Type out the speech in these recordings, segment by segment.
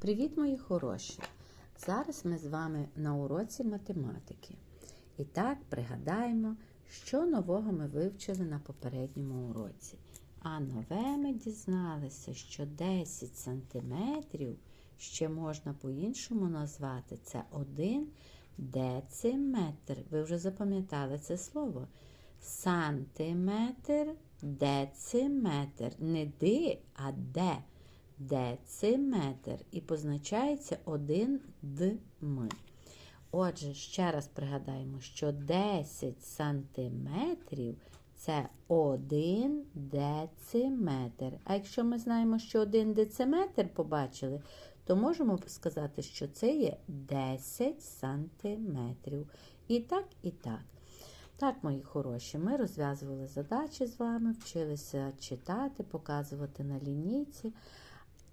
Привіт, мої хороші! Зараз ми з вами на уроці математики. І так пригадаємо, що нового ми вивчили на попередньому уроці. А нове ми дізналися, що 10 сантиметрів ще можна по-іншому назвати це 1 дециметр. Ви вже запам'ятали це слово. Сантиметр, дециметр. Не ди, а де. Дециметр. І позначається один дм. Отже, ще раз пригадаємо, що 10 сантиметрів це 1 дециметр. А якщо ми знаємо, що 1 дециметр побачили, то можемо сказати, що це є 10 сантиметрів. І так, і так. Так, мої хороші, ми розв'язували задачі з вами, вчилися читати, показувати на лінійці.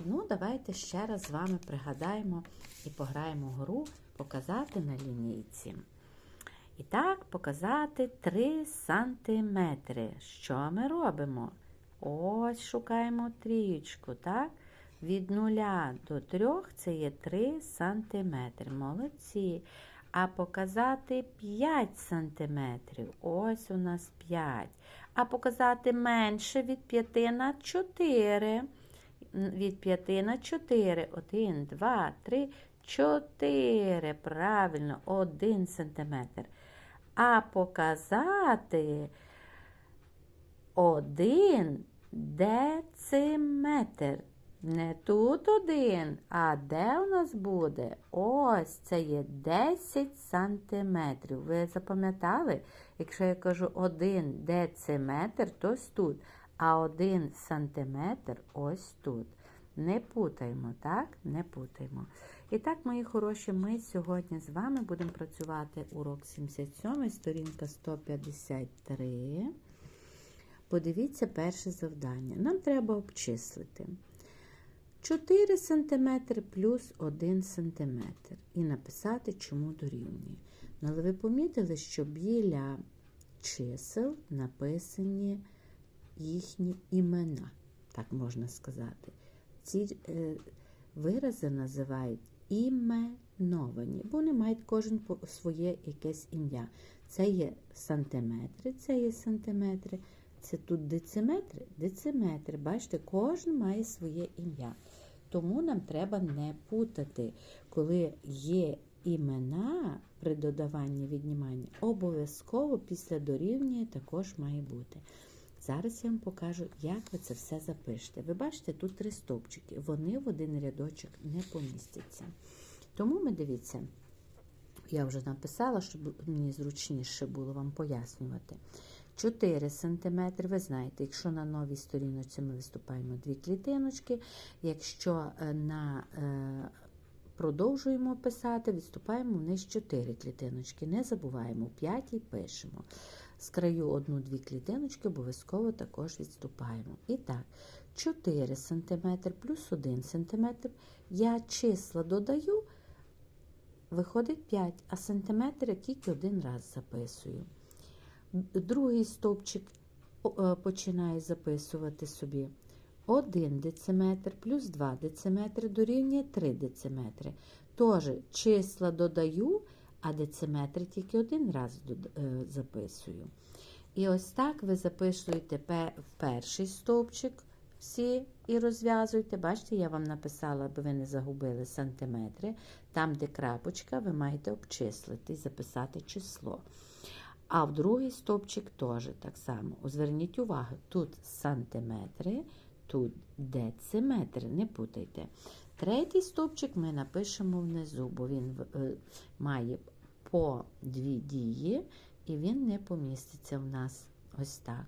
Ну, давайте ще раз з вами пригадаємо і пограємо гру показати на лінійці. І так, показати 3 сантиметри. Що ми робимо? Ось шукаємо трієчку, так? Від 0 до 3 це є 3 сантиметри. Молодці. А показати 5 сантиметрів. Ось у нас 5. А показати менше від 5 на 4 від 5 на 4. 1, 2, 3, 4. Правильно, 1 сантиметр. А показати 1 дециметр. Не тут один, а де у нас буде? Ось це є 10 сантиметрів. Ви запам'ятали? Якщо я кажу 1 дециметр, то ось тут а один сантиметр ось тут. Не путаємо, так? Не путаємо. І так, мої хороші, ми сьогодні з вами будемо працювати урок 77, сторінка 153. Подивіться перше завдання. Нам треба обчислити 4 см плюс 1 см і написати, чому дорівнює. Ну, але ви помітили, що біля чисел написані їхні імена, так можна сказати. Ці е, вирази називають іменовані, бо вони мають кожен своє якесь ім'я. Це є сантиметри, це є сантиметри, це тут дециметри, дециметри. Бачите, кожен має своє ім'я. Тому нам треба не путати, коли є імена при додаванні віднімання, обов'язково після дорівнює також має бути. Зараз я вам покажу, як ви це все запишете. Ви бачите, тут три стовпчики, вони в один рядочок не помістяться. Тому ми дивіться, я вже написала, щоб мені зручніше було вам пояснювати. 4 см, ви знаєте, якщо на новій сторіночці ми виступаємо дві клітиночки, якщо е, на е, продовжуємо писати, відступаємо вниз 4 клітиночки. Не забуваємо 5 і пишемо. З краю одну-дві клітиночки обов'язково також відступаємо. І так, 4 см плюс 1 см. Я числа додаю, виходить 5, а сантиметр тільки один раз записую. Другий стовпчик е, починаю записувати собі. 1 дециметр плюс 2 дециметри дорівнює 3 дециметри. Тож числа додаю а дециметри тільки один раз е, записую. І ось так ви записуєте перший стовпчик всі і розв'язуєте. Бачите, я вам написала, аби ви не загубили сантиметри. Там, де крапочка, ви маєте обчислити і записати число. А в другий стовпчик теж так само. Зверніть увагу, тут сантиметри, тут дециметри, не путайте. Третій стовпчик ми напишемо внизу, бо він е, має по дві дії, і він не поміститься в нас ось так.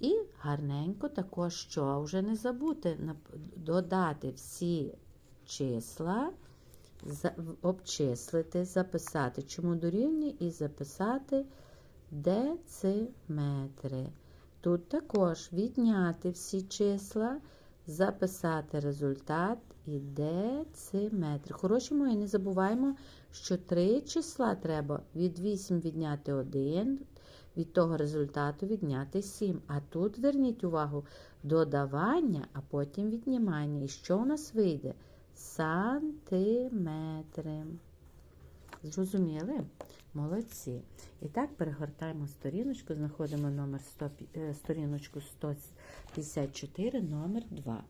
І гарненько також, що вже не забути, додати всі числа, обчислити, записати, чому дорівнює, і записати дециметри. Тут також відняти всі числа, записати результат і дециметри. Хороші мої, не забуваємо, що три числа треба від 8 відняти 1, від того результату відняти 7. А тут зверніть увагу додавання, а потім віднімання. І що у нас вийде? сантиметри. Зрозуміли? Молодці. І так перегортаємо сторіночку, знаходимо номер 100, е, сторіночку 154, номер 2.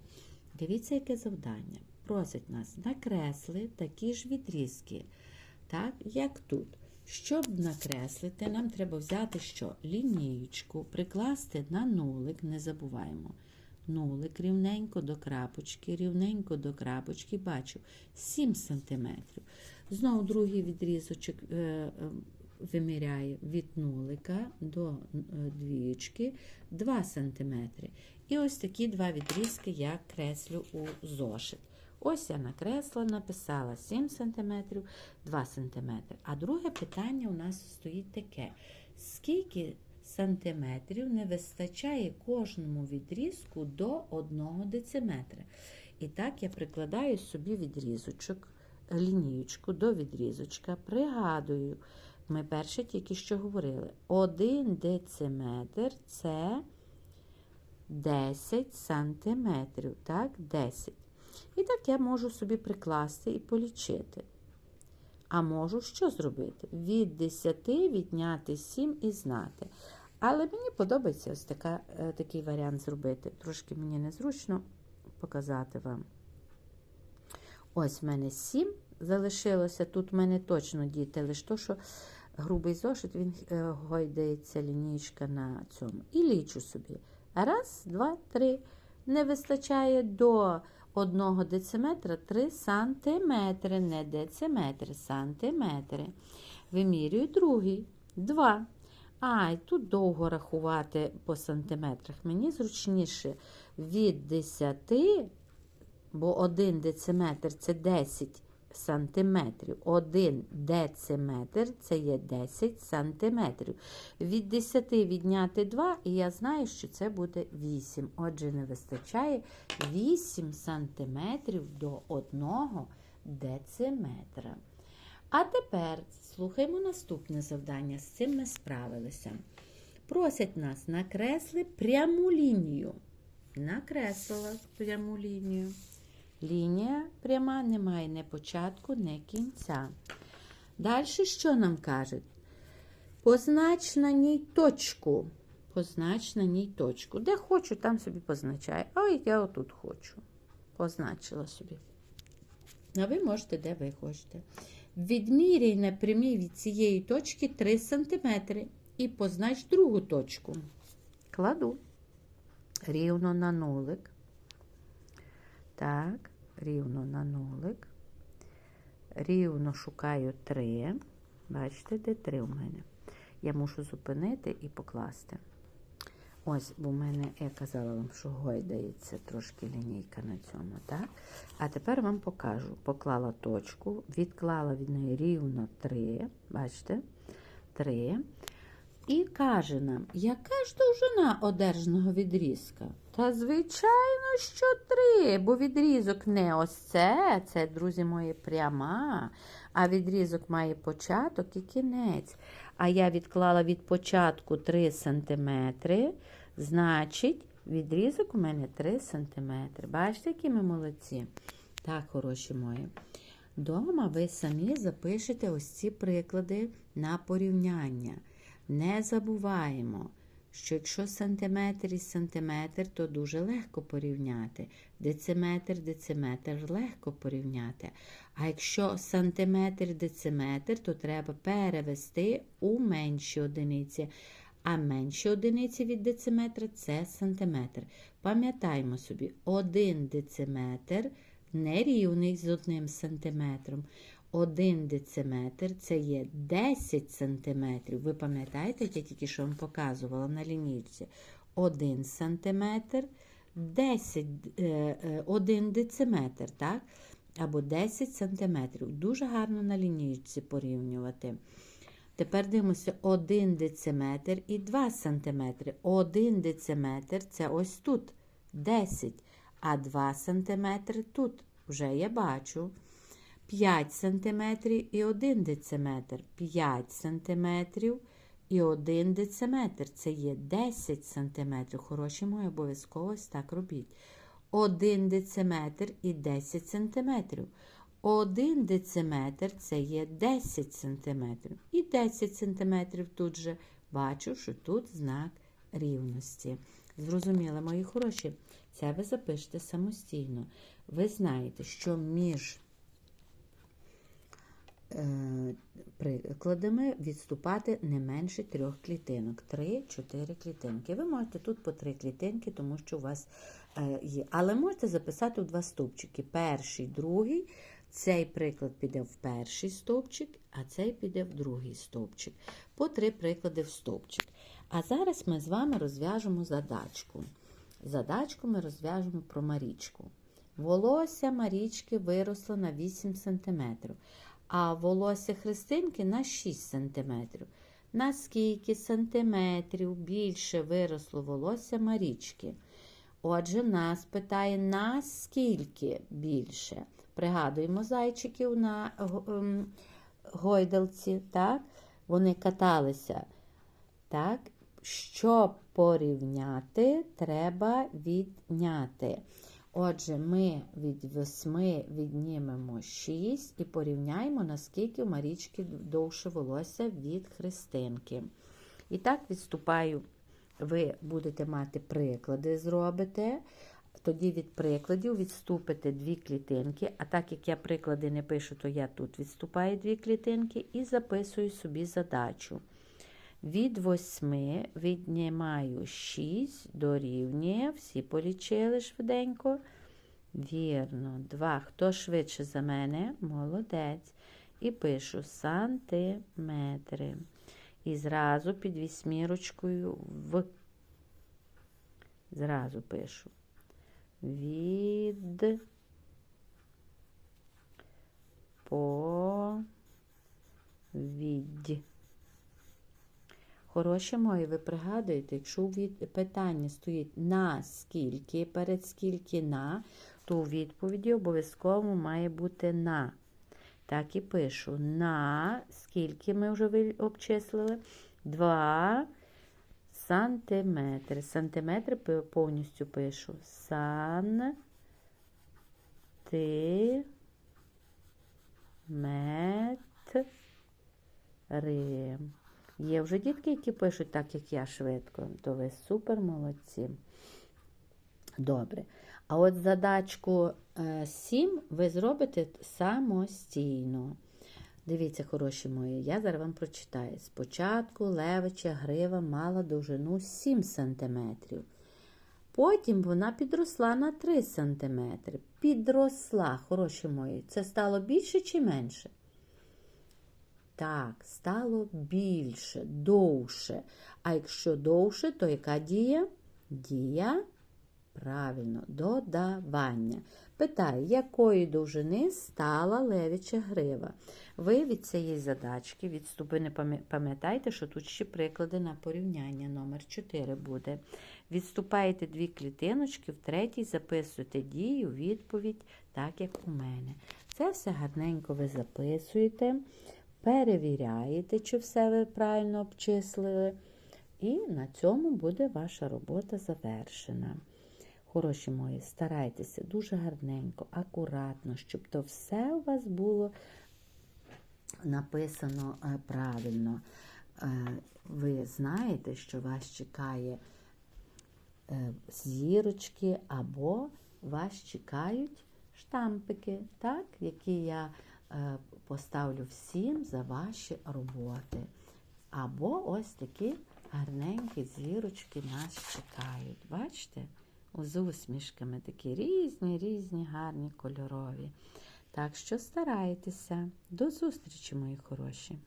Дивіться, яке завдання. Просить нас накресли такі ж відрізки, так, як тут. Щоб накреслити, нам треба взяти що? Лінієчку, прикласти на нулик, не забуваємо. Нулик рівненько до крапочки, рівненько до крапочки, бачу 7 см. Знову другий відрізочок е, е, виміряє від нулика до е, двієчки 2 см. І ось такі два відрізки я креслю у зошит. Ось я накресла, написала 7 см, 2 см. А друге питання у нас стоїть таке: скільки сантиметрів не вистачає кожному відрізку до 1 дециметра? І так я прикладаю собі відрізочок, лінієчку до відрізочка, пригадую. Ми перше тільки що говорили. 1 дециметр це 10 сантиметрів. Так, 10. І так я можу собі прикласти і полічити. А можу що зробити? Від 10 відняти 7 і знати. Але мені подобається ось така, е, такий варіант зробити. Трошки мені незручно показати вам. Ось в мене 7 залишилося. Тут в мене точно діти, лише то, що грубий зошит, він е, гойдається лінійка на цьому. І лічу собі. Раз, два, три. Не вистачає до 1 дециметра 3 сантиметри, не дециметри, сантиметри. Вимірюю другий. 2. А, і тут довго рахувати по сантиметрах. Мені зручніше від 10, бо 1 дециметр це 10 сантиметрів. 1 дециметр це є 10 сантиметрів. Від 10 відняти 2, і я знаю, що це буде 8. Отже, не вистачає 8 сантиметрів до 1 дециметра. А тепер слухаємо наступне завдання. З цим ми справилися. Просять нас накресли пряму лінію. Накреслила пряму лінію. Лінія пряма не має ні початку, ні кінця. Далі що нам кажуть? Познач на ній точку. Познач на ній точку. Де хочу, там собі позначаю. А я отут хочу. Позначила собі. А ви можете, де ви хочете. Відміряй на прямій від цієї точки 3 см і познач другу точку. Кладу рівно на нулик. Так, рівно на нулик. Рівно шукаю 3. Бачите, де 3 у мене. Я мушу зупинити і покласти. Ось, бо в мене, я казала вам, що гойдається трошки лінійка на цьому. так? А тепер вам покажу. Поклала точку, відклала від неї рівно 3. Бачите? 3. І каже нам, яка ж довжина одержаного відрізка? Та, звичайно, що 3, бо відрізок не ось це, це, друзі мої, пряма, а відрізок має початок і кінець. А я відклала від початку 3 см, значить, відрізок у мене 3 см. Бачите, які ми молодці? Так, хороші мої. Дома ви самі запишете ось ці приклади на порівняння. Не забуваємо, що якщо сантиметр і сантиметр, то дуже легко порівняти. Дециметр, дециметр легко порівняти. А якщо сантиметр, дециметр, то треба перевести у менші одиниці. А менші одиниці від дециметра це сантиметр. Пам'ятаємо собі, один дециметр нерівний з одним сантиметром. 1 дециметр це є 10 сантиметрів. Ви пам'ятаєте, я тільки що вам показувала на лінійці. 1 сантиметр, 10, 1 дециметр, так? або 10 сантиметрів. Дуже гарно на лінійці порівнювати. Тепер дивимося 1 дециметр і 2 сантиметри. 1 дециметр це ось тут 10, а 2 сантиметри тут. Вже я бачу. 5 см і 1 дециметр. 5 см і 1 дециметр. Це є 10 см. Хороші мої, обов'язково ось так робіть. 1 дециметр і 10 сантиметрів. 1 дециметр це є 10 сантиметрів. І 10 сантиметрів тут же бачу, що тут знак рівності. Зрозуміли, мої хороші, це ви запишете самостійно. Ви знаєте, що між прикладами відступати не менше трьох клітинок. Три-чотири клітинки. Ви можете тут по три клітинки, тому що у вас е, є. Але можете записати в два стовпчики. Перший, другий. Цей приклад піде в перший стовпчик, а цей піде в другий стовпчик. По три приклади в стовпчик. А зараз ми з вами розв'яжемо задачку. Задачку ми розв'яжемо про Марічку. Волосся Марічки виросло на 8 см, а волосся Христинки на 6 см. На скільки сантиметрів більше виросло волосся Марічки? Отже, нас питає, на скільки більше. Пригадуємо зайчиків на ем, гойдалці, так? Вони каталися. Так? Щоб порівняти, треба відняти. Отже, ми від 8 віднімемо 6 і порівняємо, наскільки у Марічки довше волосся від Христинки. І так відступаю, ви будете мати приклади, зробите. Тоді від прикладів відступите дві клітинки. А так як я приклади не пишу, то я тут відступаю дві клітинки і записую собі задачу. Від 8 віднімаю 6, дорівнює, всі полічили швиденько. Вірно, 2. Хто швидше за мене? Молодець. І пишу сантиметри. І зразу під вісьмірочкою в. Зразу пишу. Від по від. Хороші мої, ви пригадуєте, якщо у питанні стоїть на скільки, перед скільки на, то у відповіді обов'язково має бути на. Так і пишу. На скільки ми вже обчислили? 2 сантиметри. Сантиметри повністю пишу. Сан. Ти. Метри. Є вже дітки, які пишуть так, як я швидко, то ви супер молодці. Добре. А от задачку 7 ви зробите самостійно. Дивіться, хороші мої, я зараз вам прочитаю. Спочатку левича грива мала довжину 7 см. Потім вона підросла на 3 см. Підросла, хороші мої, це стало більше чи менше? Так, стало більше, довше. А якщо довше, то яка дія? Дія, правильно, додавання. Питаю, якої довжини стала левіча грива? Ви від цієї задачки, відступи, не пам'ятайте, що тут ще приклади на порівняння. Номер 4 буде. Відступаєте дві клітиночки, в третій записуєте дію, відповідь, так як у мене. Це все гарненько ви записуєте перевіряєте, чи все ви правильно обчислили. І на цьому буде ваша робота завершена. Хороші мої, старайтеся дуже гарненько, акуратно, щоб то все у вас було написано е, правильно. Е, ви знаєте, що вас чекає е, зірочки, або вас чекають штампики, так, які я поставлю всім за ваші роботи. Або ось такі гарненькі зірочки нас чекають. Бачите? З усмішками такі різні, різні, гарні кольорові. Так що старайтеся. До зустрічі, мої хороші!